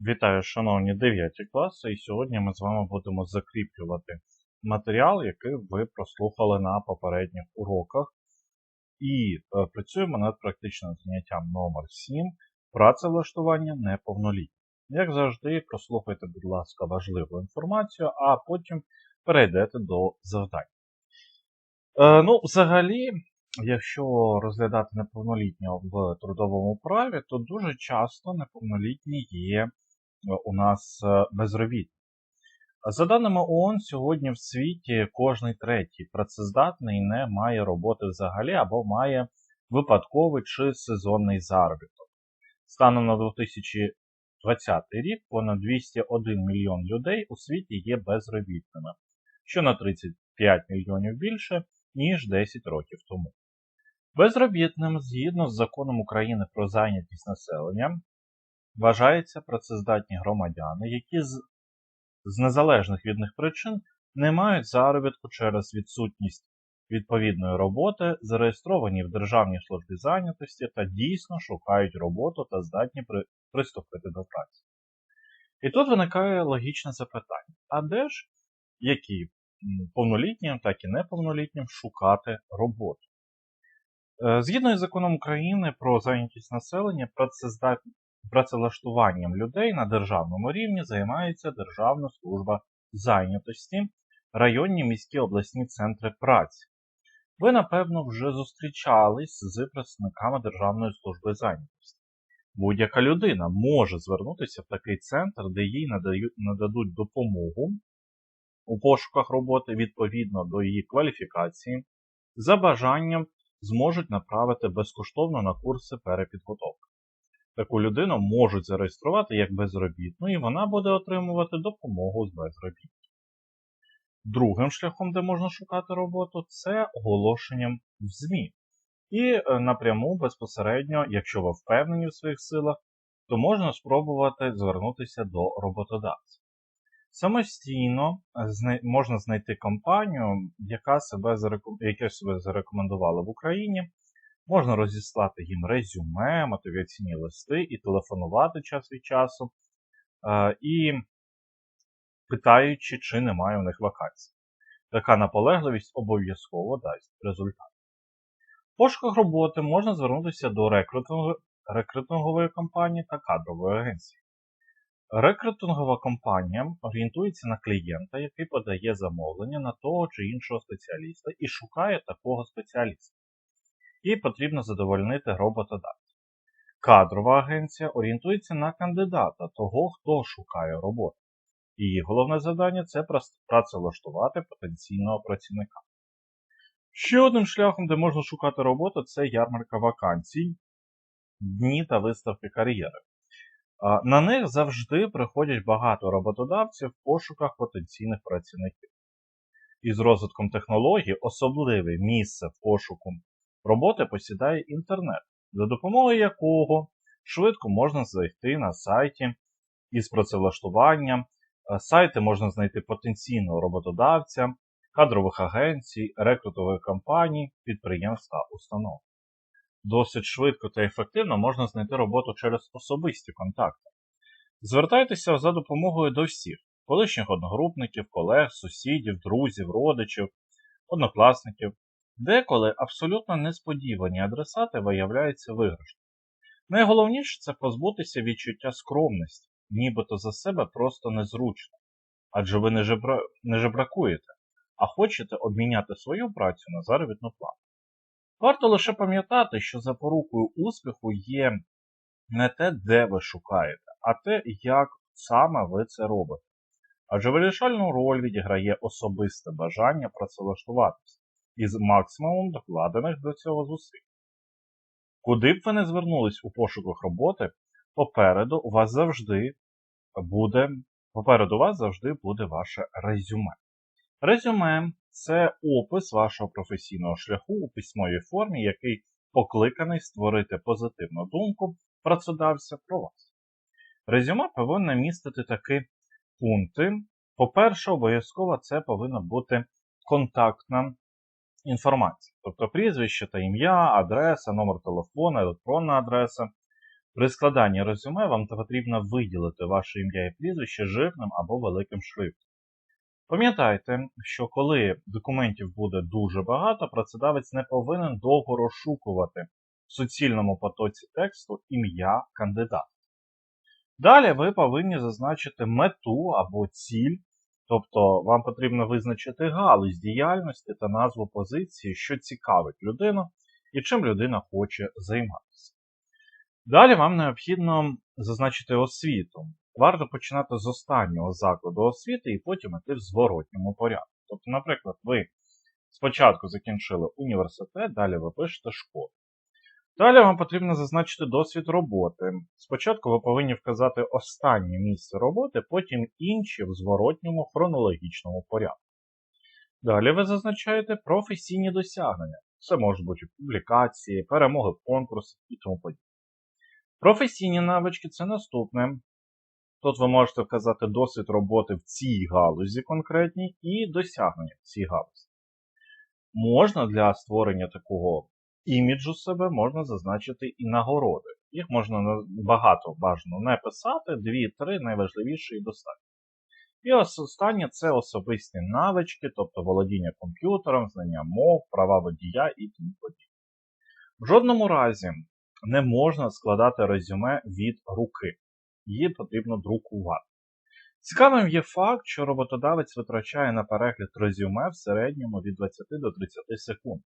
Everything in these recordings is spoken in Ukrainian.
Вітаю, шановні 9 класи, і сьогодні ми з вами будемо закріплювати матеріал, який ви прослухали на попередніх уроках. І е, працюємо над практичним заняттям номер 7 працевлаштування неповнолітніх. Як завжди, прослухайте, будь ласка, важливу інформацію, а потім перейдете до завдань. Е, ну, взагалі, якщо розглядати неповнолітнього в трудовому праві, то дуже часто неповнолітні є у нас е, безробітні. За даними ООН, сьогодні в світі кожний третій працездатний не має роботи взагалі або має випадковий чи сезонний заробіток. Станом на 2020 рік понад 201 мільйон людей у світі є безробітними, що на 35 мільйонів більше, ніж 10 років тому. Безробітним, згідно з законом України про зайнятість населення, вважаються працездатні громадяни, які з, з незалежних від них причин не мають заробітку через відсутність відповідної роботи, зареєстровані в Державній службі зайнятості та дійсно шукають роботу та здатні при, приступити до праці. І тут виникає логічне запитання: а де ж які повнолітнім, так і неповнолітнім шукати роботу? Е, згідно із законом України про зайнятість населення, працевлаштуванням людей на державному рівні займається Державна служба зайнятості, районні міські обласні центри праці. Ви, напевно, вже зустрічались з представниками Державної служби зайнятості. Будь-яка людина може звернутися в такий центр, де їй нададуть допомогу у пошуках роботи відповідно до її кваліфікації, за бажанням зможуть направити безкоштовно на курси перепідготовки. Таку людину можуть зареєструвати як безробітну, і вона буде отримувати допомогу з безробіття. Другим шляхом, де можна шукати роботу, це оголошенням в ЗМІ. І е, напряму безпосередньо, якщо ви впевнені в своїх силах, то можна спробувати звернутися до роботодавця. Самостійно можна знайти компанію, яка себе яка себе зарекомендувала в Україні. Можна розіслати їм резюме, мотиваційні листи і телефонувати час від часу, і питаючи, чи немає у них вакансій. Така наполегливість обов'язково дасть результат. В пошуках роботи можна звернутися до рекрутингової компанії та кадрової агенції. Рекрутингова компанія орієнтується на клієнта, який подає замовлення на того чи іншого спеціаліста і шукає такого спеціаліста. Їй потрібно задовольнити роботодавця. Кадрова агенція орієнтується на кандидата, того, хто шукає роботу. Її головне завдання це працевлаштувати потенційного працівника. Ще одним шляхом, де можна шукати роботу, це ярмарка вакансій, дні та виставки кар'єри. На них завжди приходять багато роботодавців в пошуках потенційних працівників. Із розвитком технологій особливе місце в пошуку роботи посідає інтернет, за допомогою якого швидко можна зайти на сайті із працевлаштуванням. Сайти можна знайти потенційного роботодавця, кадрових агенцій, рекрутових компаній, підприємств та установ досить швидко та ефективно можна знайти роботу через особисті контакти. Звертайтеся за допомогою до всіх колишніх одногрупників, колег, сусідів, друзів, родичів, однокласників, деколи абсолютно несподівані адресати виявляються виграшними. Найголовніше це позбутися відчуття скромності, нібито за себе просто незручно, адже ви не, жебра... не жебракуєте, а хочете обміняти свою працю на заробітну плату. Варто лише пам'ятати, що запорукою успіху є не те, де ви шукаєте, а те, як саме ви це робите. Адже вирішальну роль відіграє особисте бажання працевлаштуватися із максимумом докладених до цього зусиль. Куди б ви не звернулись у пошуках роботи, попереду вас завжди буде, попереду вас завжди буде ваше резюме. Резюме це опис вашого професійного шляху у письмовій формі, який покликаний створити позитивну думку працедавця про вас. Резюме повинно містити такі пункти. По-перше, обов'язково це повинна бути контактна інформація. Тобто прізвище та ім'я, адреса, номер телефону, електронна адреса, При складанні резюме вам потрібно виділити ваше ім'я і прізвище жирним або великим шрифтом. Пам'ятайте, що коли документів буде дуже багато, працедавець не повинен довго розшукувати в суцільному потоці тексту ім'я кандидата. Далі ви повинні зазначити мету або ціль, тобто вам потрібно визначити галузь діяльності та назву позиції, що цікавить людину і чим людина хоче займатися. Далі вам необхідно зазначити освіту. Варто починати з останнього закладу освіти і потім йти в зворотньому порядку. Тобто, наприклад, ви спочатку закінчили університет, далі ви пишете школу. Далі вам потрібно зазначити досвід роботи. Спочатку ви повинні вказати останнє місце роботи, потім інші в зворотньому хронологічному порядку. Далі ви зазначаєте професійні досягнення. Це можуть бути публікації, перемоги в конкурсах і тому подібне. Професійні навички це наступне. Тут ви можете вказати досвід роботи в цій галузі конкретній і досягнення в цій галузі. Можна для створення такого іміджу себе можна зазначити і нагороди. Їх можна багато бажано не писати, дві-три найважливіші і достатньо. І останнє це особисті навички, тобто володіння комп'ютером, знання мов, права водія і тому подібне. В жодному разі не можна складати резюме від руки. Її потрібно друкувати. Цікавим є факт, що роботодавець витрачає на перегляд резюме в середньому від 20 до 30 секунд.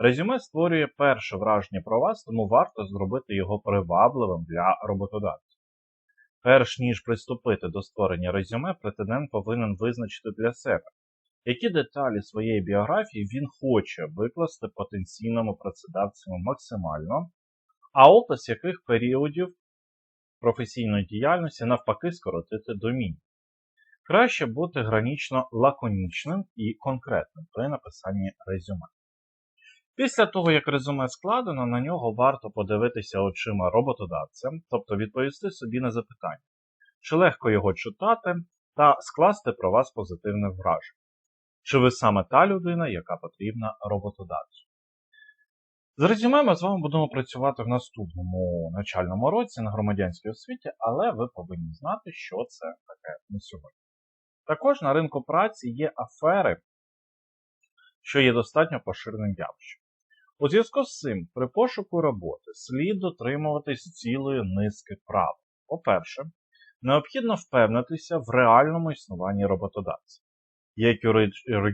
Резюме створює перше враження про вас, тому варто зробити його привабливим для роботодавця. Перш ніж приступити до створення резюме, претендент повинен визначити для себе, які деталі своєї біографії він хоче викласти потенційному працедавцю максимально, а опис яких періодів професійної діяльності навпаки скоротити до мінімуму. Краще бути гранічно лаконічним і конкретним при написанні резюме. Після того, як резюме складено, на нього варто подивитися очима роботодавця, тобто відповісти собі на запитання, чи легко його читати та скласти про вас позитивне враження. Чи ви саме та людина, яка потрібна роботодавцю? З резюме ми з вами будемо працювати в наступному навчальному році на громадянській освіті, але ви повинні знати, що це таке на сьогодні. Також на ринку праці є афери, що є достатньо поширеним явищем. У зв'язку з цим, при пошуку роботи слід дотримуватись цілої низки прав. По-перше, необхідно впевнитися в реальному існуванні роботодавця, як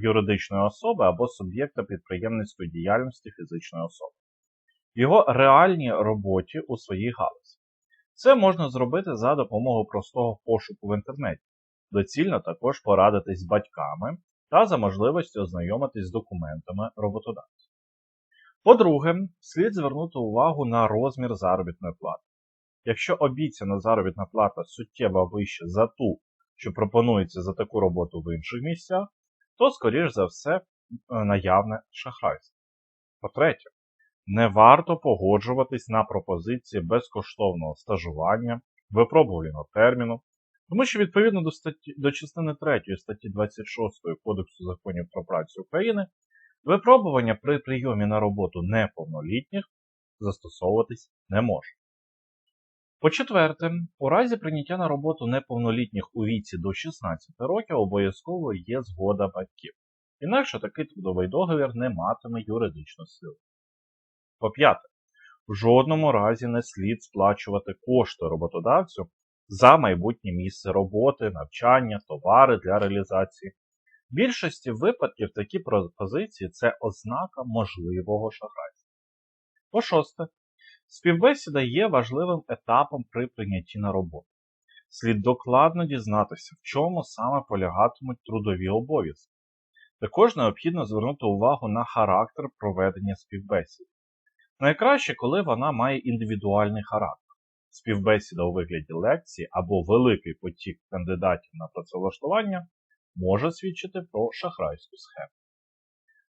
юридичної особи або суб'єкта підприємницької діяльності фізичної особи, його реальній роботі у своїй галузі. Це можна зробити за допомогою простого пошуку в інтернеті. Доцільно також порадитись з батьками та за можливості ознайомитись з документами роботодавця. По-друге, слід звернути увагу на розмір заробітної плати. Якщо обіцяна заробітна плата суттєво вища за ту, що пропонується за таку роботу в інших місцях, то, скоріш за все, е, наявне шахрайство. По-третє, не варто погоджуватись на пропозиції безкоштовного стажування, випробувального терміну, тому що відповідно до статті, до частини 3 статті 26 Кодексу законів про працю України Випробування при прийомі на роботу неповнолітніх застосовуватись не може. По-четверте, у разі прийняття на роботу неповнолітніх у віці до 16 років обов'язково є згода батьків. Інакше такий трудовий договір не матиме юридичну силу. По-п'яте, в жодному разі не слід сплачувати кошти роботодавцю за майбутнє місце роботи, навчання, товари для реалізації більшості випадків такі пропозиції це ознака можливого шахрайства. По шосте, співбесіда є важливим етапом при прийнятті на роботу. Слід докладно дізнатися, в чому саме полягатимуть трудові обов'язки. Також необхідно звернути увагу на характер проведення співбесід. Найкраще, коли вона має індивідуальний характер. Співбесіда у вигляді лекції або великий потік кандидатів на працевлаштування може свідчити про шахрайську схему.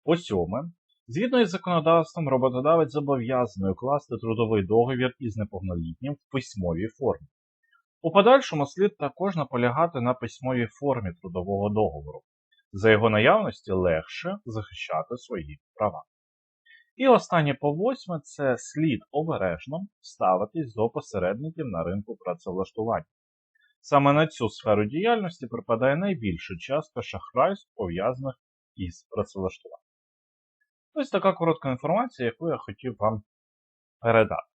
По сьоме, згідно із законодавством, роботодавець зобов'язаний укласти трудовий договір із неповнолітнім в письмовій формі. У подальшому слід також наполягати на письмовій формі трудового договору. За його наявності легше захищати свої права. І останнє по восьме це слід обережно ставитись до посередників на ринку працевлаштування. Саме на цю сферу діяльності припадає найбільша частка шахрайств, пов'язаних із працевлаштуванням. Ось така коротка інформація, яку я хотів вам передати.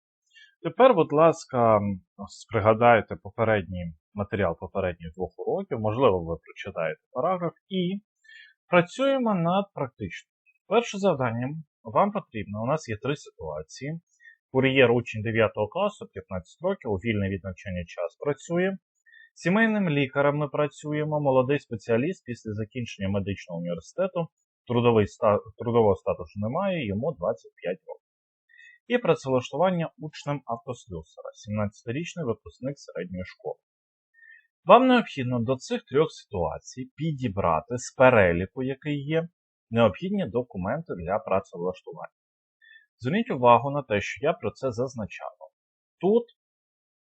Тепер, будь ласка, пригадайте попередній матеріал попередніх двох уроків, можливо, ви прочитаєте параграф, і працюємо над практичним. Перше завдання вам потрібно, у нас є три ситуації. Кур'єр учень 9 класу, 15 років, у вільний від навчання час працює. Сімейним лікарем ми працюємо, молодий спеціаліст після закінчення медичного університету, трудовий трудового статусу немає, йому 25 років. І працевлаштування учнем автослюсера, 17-річний випускник середньої школи. Вам необхідно до цих трьох ситуацій підібрати з переліку, який є, необхідні документи для працевлаштування. Зверніть увагу на те, що я про це зазначав. Тут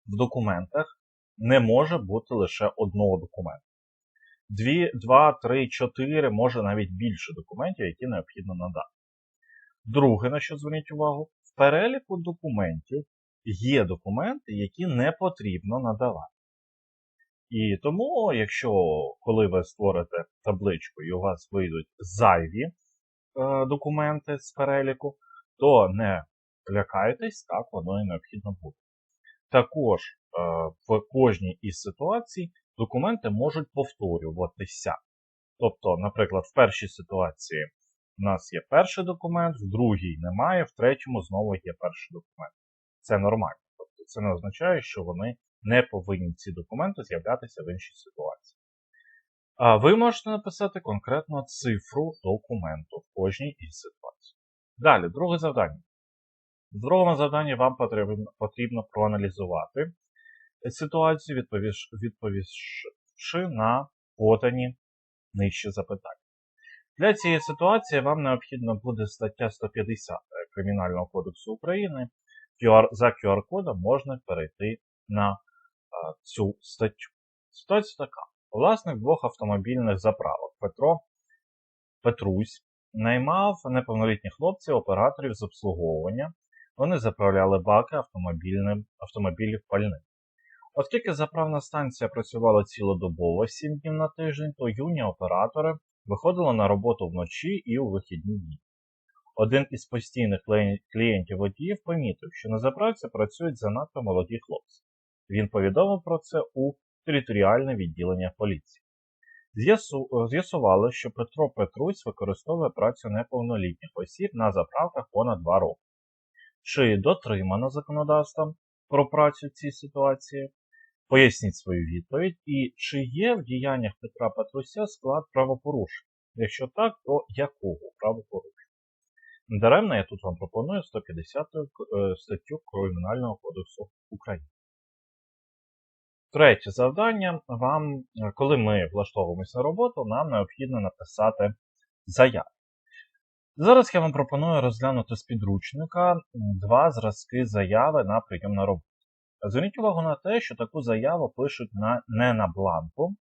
в документах не може бути лише одного документа. Дві, два, три, чотири, може навіть більше документів, які необхідно надати. Друге, на що зверніть увагу, в переліку документів є документи, які не потрібно надавати. І тому, якщо коли ви створите табличку і у вас вийдуть зайві е, документи з переліку, то не лякайтесь, так воно і необхідно буде. Також в кожній із ситуацій документи можуть повторюватися. Тобто, наприклад, в першій ситуації у нас є перший документ, в другій немає, в третьому знову є перший документ. Це нормально. Тобто, це не означає, що вони не повинні ці документи з'являтися в іншій ситуації. А ви можете написати конкретно цифру документу в кожній із ситуацій. Далі, друге завдання. В другому завданні вам потрібно проаналізувати ситуацію, відповівши на подані нижче запитання. Для цієї ситуації вам необхідно буде стаття 150 Кримінального кодексу України. QR, За QR-кодом можна перейти на цю статтю. Ситуація така. Власник двох автомобільних заправок Петро Петрусь наймав неповнолітніх хлопців операторів з обслуговування. Вони заправляли баки автомобілів пальним. Оскільки заправна станція працювала цілодобово 7 днів на тиждень, то юні оператори виходили на роботу вночі і у вихідні дні. Один із постійних клієнтів водіїв помітив, що на заправці працюють занадто молоді хлопці. Він повідомив про це у територіальне відділення поліції. З'ясували, що Петро Петрусь використовує працю неповнолітніх осіб на заправках понад 2 роки. Чи дотримано законодавством про працю в цій ситуації? Поясніть свою відповідь, і чи є в діяннях Петра Петруся склад правопорушень? Якщо так, то якого правопорушення? Даремно я тут вам пропоную 150 е, статтю Кримінального кодексу України. Третє завдання вам, коли ми влаштовуємося на роботу, нам необхідно написати заяву. Зараз я вам пропоную розглянути з підручника два зразки заяви на прийом на роботу. Зверніть увагу на те, що таку заяву пишуть на, не на бланку,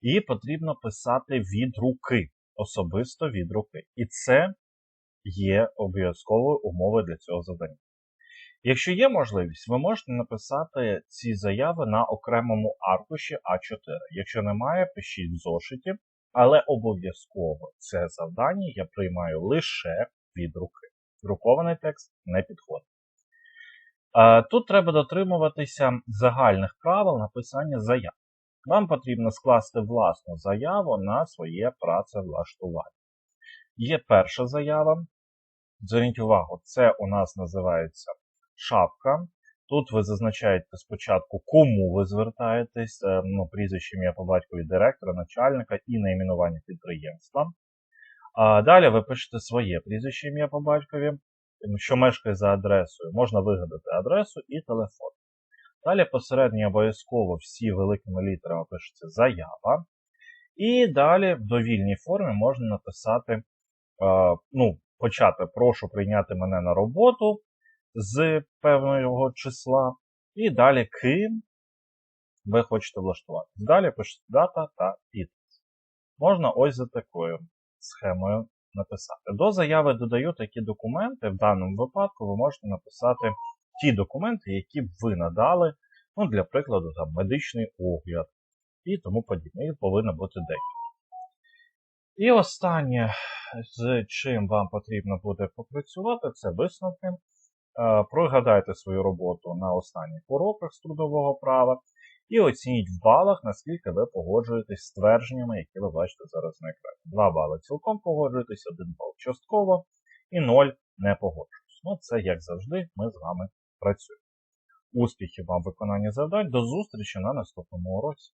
її потрібно писати від руки, особисто від руки. І це є обов'язковою умовою для цього завдання. Якщо є можливість, ви можете написати ці заяви на окремому аркуші А4. Якщо немає, пишіть в зошиті, але обов'язково це завдання я приймаю лише від руки. Друкований текст не підходить. Тут треба дотримуватися загальних правил написання заяв. Вам потрібно скласти власну заяву на своє працевлаштування. Є перша заява. Зверніть увагу, це у нас називається шапка. Тут ви зазначаєте спочатку, кому ви звертаєтесь, е, ну, прізвище ім'я по батькові директора, начальника і найменування підприємства. А Далі ви пишете своє прізвище ім'я по батькові, що мешкає за адресою. Можна вигадати адресу і телефон. Далі посередньо обов'язково всі великими літерами пишеться заява. І далі в довільній формі можна написати, е, ну, почати прошу прийняти мене на роботу з певного числа. І далі ким ви хочете влаштувати. Далі пишете дата та підпис. Можна ось за такою схемою написати. До заяви додаю такі документи. В даному випадку ви можете написати ті документи, які б ви надали, ну, для прикладу, там, медичний огляд і тому подібне. Їх повинно бути декілька. І останнє, з чим вам потрібно буде попрацювати, це висновки. Е, Пригадайте свою роботу на останніх уроках з трудового права і оцініть в балах, наскільки ви погоджуєтесь з твердженнями, які ви бачите зараз на екрані. 2 бали цілком погоджуєтесь, 1 бал частково і 0 не погоджуюсь. Ну, це, як завжди, ми з вами працюємо. Успіхів вам в виконанні завдань. До зустрічі на наступному уроці.